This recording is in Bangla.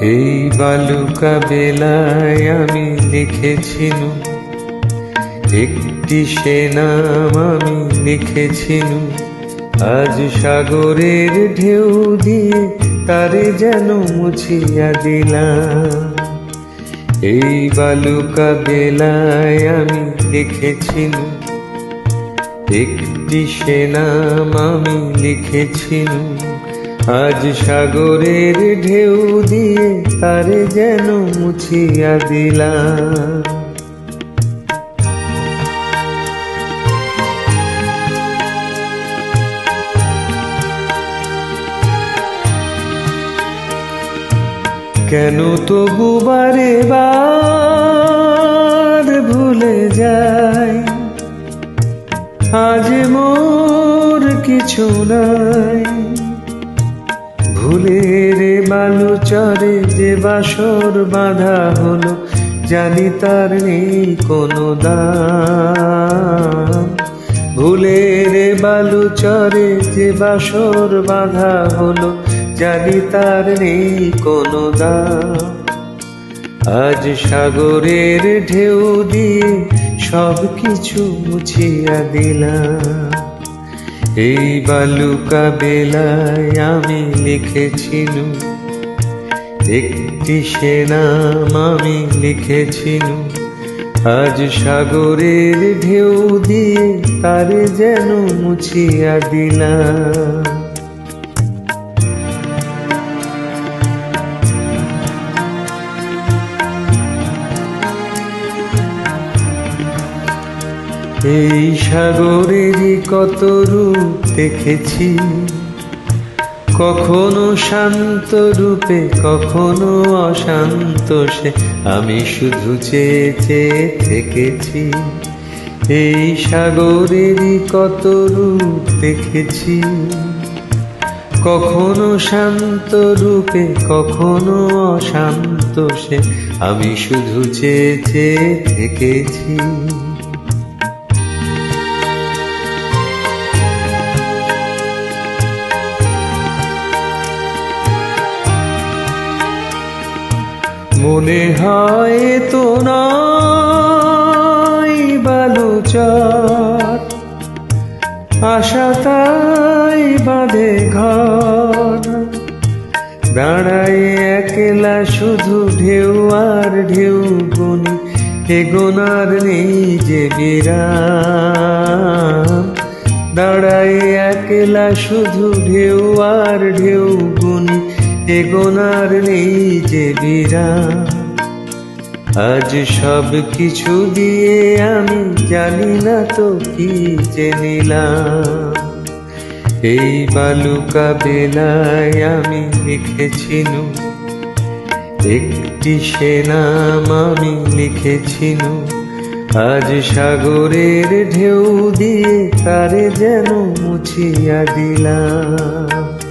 এই বালুকা বেলায় আমি লিখেছিনু। একটি সে নাম আমি লিখেছিনু। আজ সাগরের ঢেউ দিয়ে তারে যেন মুছিয়া দিলাম। এই বালুকা বেলায় আমি লিখেছিনু। একটি সে নাম আমি লিখেছিনু। আজ সাগরের ঢেউ দিয়ে তারে যেন মুছিয়া দিলাম। কেন তবু বারে বার ভুলে যায় আজ মোর কিছু নাই। ভুলের বালু চরে যে বাসর বাঁধা হলো, জানি তার নেই কোনো দাম। ভুলের বালু চরে যে বাসর বাঁধা হলো, জানি তার নেই কোনো দাম। আজ সাগরের ঢেউ দিয়ে সব কিছু মুছিয়া দিলাম। এই বালুকা বেলায় আমি লিখেছিনু একটি সেনাম আমি লিখেছিনু আজ সাগরের ঢেউ দিয়ে তারে যেন মুছিয়া দিলাম। এই সাগরেরই কত রূপ দেখেছি। কখনো শান্ত রূপে, কখনো অশান্ত সে, আমি শুধু চেয়ে চেয়ে থেকেছি। এই সাগরেরই কত রূপ দেখেছি। কখনো শান্ত রূপে, কখনো অশান্ত সে, আমি শুধু চেয়ে চেয়ে থেকেছি। মনে হয় তো নয় বালুচর। আশা তাই বাঁধে ঘর। দাঁড়ায় একলা শুধু ঢেউ আর ঢেউ গুনি হে গোনার নেই যে বিরাম। দাঁড়ায় একলা শুধু ঢেউ আর ঢেউ গুনি এগোনার নেই যে বিরাম আজ সব কিছু দিয়ে আমি জানি না তো কি যে নিলাম। এই বালুকা বেলায় আমি লিখেছিনু একটি সে নাম আমি লিখেছিনু আজ সাগরের ঢেউ দিয়ে তারে যেন মুছিয়া দিলাম।